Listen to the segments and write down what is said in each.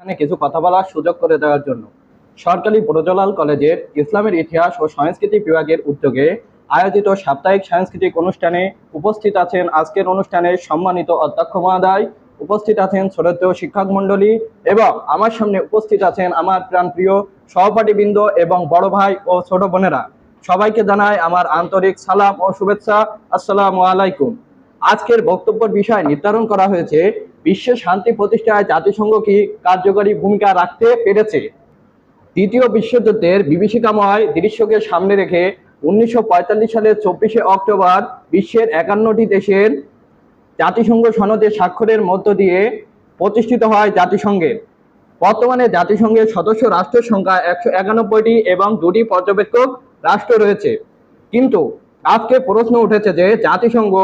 এখানে কিছু কথা বলার সুযোগ করে দেওয়ার জন্য সরকারি প্রজলাল কলেজের ইসলামের ইতিহাস ও সংস্কৃতি বিভাগের উদ্যোগে আয়োজিত সাপ্তাহিক সাংস্কৃতিক অনুষ্ঠানে উপস্থিত আছেন আজকের অনুষ্ঠানের সম্মানিত অধ্যক্ষ মহোদয়, উপস্থিত আছেন শ্রদ্ধেয় শিক্ষক মণ্ডলী এবং আমার সামনে উপস্থিত আছেন আমার প্রাণপ্রিয় সহপাঠীবৃন্দ এবং বড় ভাই ও ছোট বোনেরা। সবাইকে জানাই আমার আন্তরিক সালাম ও শুভেচ্ছা। আসসালামু আলাইকুম। আজকের বক্তব্যের বিষয় নির্ধারণ করা হয়েছে বিশ্বের শান্তি প্রতিষ্ঠায় জাতিসংঘ কি কার্যকরী ভূমিকা রাখতে পেরেছে? দ্বিতীয় বিশ্বযুদ্ধের বিভীষিকাময় দৃশ্যকে সামনে রেখে উনিশশো পঁয়তাল্লিশ সালের চব্বিশে অক্টোবর বিশ্বের একান্নটি দেশের জাতিসংঘ সনদে স্বাক্ষরের মধ্য দিয়ে প্রতিষ্ঠিত হয় জাতিসংঘের বর্তমানে জাতিসংঘের সদস্য রাষ্ট্রের সংখ্যা একশো একানব্বইটি এবং দুটি পর্যবেক্ষক রাষ্ট্র রয়েছে। কিন্তু আজকে প্রশ্ন উঠেছে যে জাতিসংঘ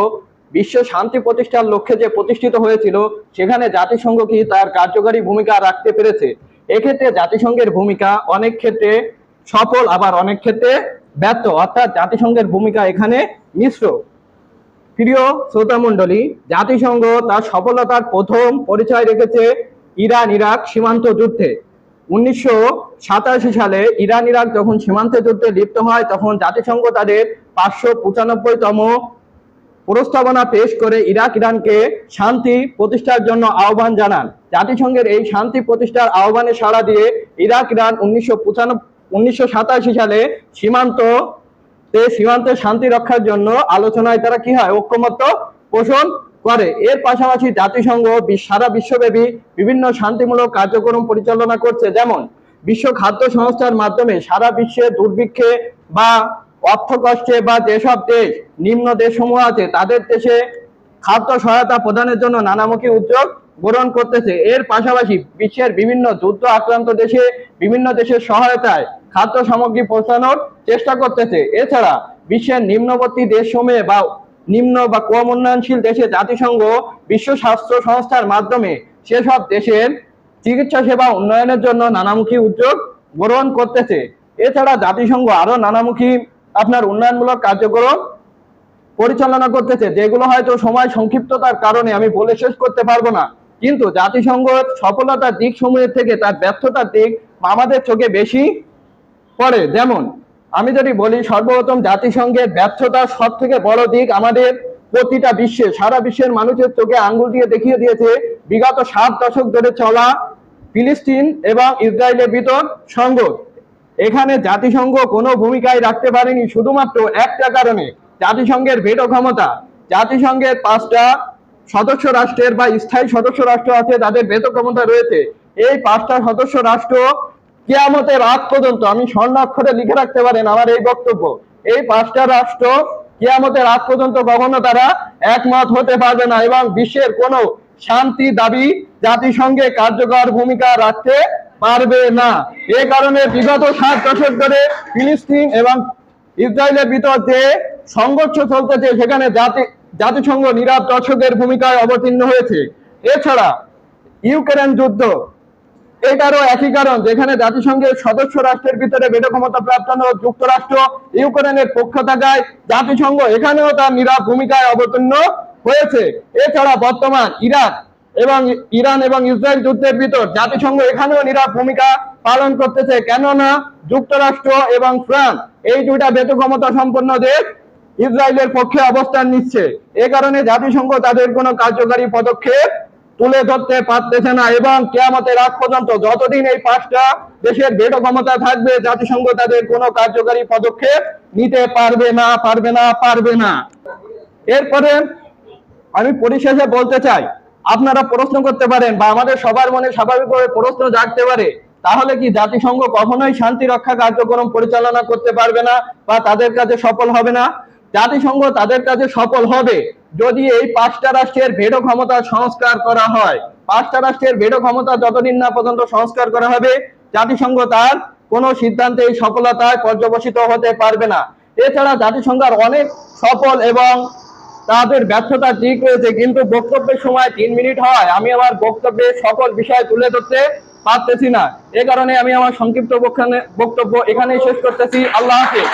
বিশ্ব শান্তি প্রতিষ্ঠার লক্ষ্যে যে প্রতিষ্ঠিত হয়েছিল, সেখানে জাতিসংঘ কি তার কার্যকরী ভূমিকা রাখতে পেরেছে? এক্ষেত্রে জাতিসংঘের ভূমিকা অনেক ক্ষেত্রে সফল, আবার অনেক ক্ষেত্রে ব্যর্থ। অর্থাৎ জাতিসংঘের ভূমিকা এখানে মিশ্র। প্রিয় শ্রোতামণ্ডলী জাতিসংঘ তার সফলতার প্রথম পরিচয় রেখেছে ইরান, ইরাক সীমান্ত যুদ্ধে। উনিশশো সাতাশি সালে ইরান, ইরাক যখন সীমান্ত যুদ্ধে লিপ্ত হয়, তখন জাতিসংঘ তাদের পাঁচশো পঁচানব্বইতম প্রস্তাবনা পেশ করে ইরাক ইরানকে শান্তি প্রতিষ্ঠার জন্য আহ্বান জানান। জাতিসংঘের এই শান্তি প্রতিষ্ঠার আহ্বানে সাড়া দিয়ে ইরাক ইরান উনিশশো উনিশশো সালে সীমান্ত সীমান্তে শান্তি রক্ষার জন্য আলোচনায় তারা কি হয়? ঐক্যমত্য পোষণ করে। এর পাশাপাশি জাতিসংঘ সারা বিশ্বব্যাপী বিভিন্ন শান্তিমূলক কার্যক্রম পরিচালনা করছে। যেমন, বিশ্ব খাদ্য সংস্থার মাধ্যমে সারা বিশ্বে দুর্ভিক্ষে বা অর্থ কষ্টে বা যেসব দেশ নিম্ন দেশসমূহ আছে, তাদের দেশে খাদ্য সহায়তা প্রদানের জন্য নানামুখী উদ্যোগ গ্রহণ করতেছে। এর পাশাপাশি বিশ্বের বিভিন্ন যুদ্ধ আক্রান্ত দেশে বিভিন্ন দেশের সহায়তায় খাদ্য সামগ্রী পৌঁছানোর চেষ্টা করতেছে। এছাড়া বিশ্বের নিম্নবর্তী দেশসমূহে বা নিম্ন বা কম উন্নয়নশীল দেশে জাতিসংঘ, বিশ্ব স্বাস্থ্য সংস্থার মাধ্যমে সেসব দেশের চিকিৎসা সেবা উন্নয়নের জন্য নানামুখী উদ্যোগ গ্রহণ করতেছে। এছাড়া জাতিসংঘ আরও নানামুখী আপনার উন্নয়নমূলক কার্যক্রম পরিচালনা করতেছে, যেগুলো হয়তো সময় সংক্ষিপ্ততার কারণে আমি বলে শেষ করতে পারব না। কিন্তু জাতিসংঘ সফলতার দিক সমূহের থেকে তার ব্যর্থতার দিক আমাদের চোখে বেশি পড়ে। যেমন, আমি যদি বলি সর্বপ্রথম জাতিসংঘের ব্যর্থতার সব থেকে বড় দিক আমাদের প্রতিটা বিশ্বে, সারা বিশ্বের মানুষের চোখে আঙ্গুল দিয়ে দেখিয়ে দিয়েছে, বিগত সাত দশক ধরে চলা ফিলিস্তিন এবং ইসরায়েলের ভিতর সংঘ এখানে জাতিসংঘ কোনো ভূমিকায় রাখতে পারেনি, শুধুমাত্র একটা কারণে। জাতিসংঘের ভেটো ক্ষমতা। জাতিসংঘের পাঁচটা সদস্য রাষ্ট্রের বা স্থায়ী সদস্য রাষ্ট্র আছে, তাদের ভেটো ক্ষমতা রয়েছে। এই পাঁচটা সদস্য রাষ্ট্র কেয়ামতের রাত পর্যন্ত, আমি স্বর্ণাক্ষরে লিখে রাখতে পারেন আমার এই বক্তব্য, এই পাঁচটা রাষ্ট্র কেয়ামতের রাত পর্যন্ত কখনো তারা একমত হতে পারবে না এবং বিশ্বের কোনো শান্তি দাবি জাতিসংঘে কার্যকর ভূমিকা রাখতে পারবে না। এ কারণে বিগত সাত দশক ধরে ফিলিস্তিন এবং ইসরায়েলের ভিতর যে সংঘর্ষ চলতেছে, সেখানে জাতি, জাতিসংঘ নীরব দর্শকের ভূমিকায় অবতীর্ণ হয়েছে। এছাড়া ইউক্রেন যুদ্ধ, এটারও একই কারণ, যেখানে জাতিসংঘের সদস্য রাষ্ট্রের ভিতরে বেটো ক্ষমতা প্রাপ্ত যুক্তরাষ্ট্র, ইউক্রেনের পক্ষ থাকায় জাতিসংঘ, এখানেও তার নীরব ভূমিকায় অবতীর্ণ হয়েছে। এছাড়া বর্তমান ইরাক এবং ইরান এবং ইসরায়েল যুদ্ধের ভিতর জাতিসংঘ এখানেও নীরব ভূমিকা পালন করতেছে। কেননা যুক্তরাষ্ট্র এবং ফ্রান্স, এই দুইটা বেতু ক্ষমতা সম্পন্ন দেশ ইসরায়েলের পক্ষে অবস্থান নিচ্ছে। এ কারণে জাতিসংঘ তাদের কোনো কার্যকারী পদক্ষেপ তুলে ধরতে পারতেছে না এবং কেয়ামতের আগ পর্যন্ত যতদিন এই পাঁচটা দেশের ভেটো ক্ষমতা থাকবে, জাতিসংঘ তাদের কোনো কার্যকারী পদক্ষেপ নিতে পারবে না পারবে না পারবে না। এরপরে আমি পরিশেষে বলতে চাই, আপনারা প্রশ্ন করতে পারেন বা আমাদের সবার মনে স্বাভাবিকভাবে প্রশ্ন জাগতে পারে, তাহলে কি জাতিসংঘ কখনোই শান্তি রক্ষা কার্যক্রম পরিচালনা করতে পারবে না বা তাদের কাছে সফল হবে না? জাতিসংঘ তাদের কাছে সফল হবে। যদি এই পাঁচটা রাষ্ট্রের ভেটো ক্ষমতা সংস্কার করা হয়, পাঁচটা রাষ্ট্রের ভেটো ক্ষমতা যতদিন না পর্যন্ত সংস্কার করা হবে, জাতিসংঘ তার কোনো সিদ্ধান্তে এই সফলতায় পর্যবসিত হতে পারবে না। এছাড়া জাতিসংঘের অনেক সফল এবং তাদের ব্যর্থতার দিক রয়েছে, কিন্তু বক্তব্যের সময় তিন মিনিট হয়। আমি আমার বক্তব্যে সকল বিষয় তুলে ধরতে পারতেছি না। এ কারণে আমি আমার সংক্ষিপ্ত বক্তব্য এখানেই শেষ করতেছি। আল্লাহ হাফিজ।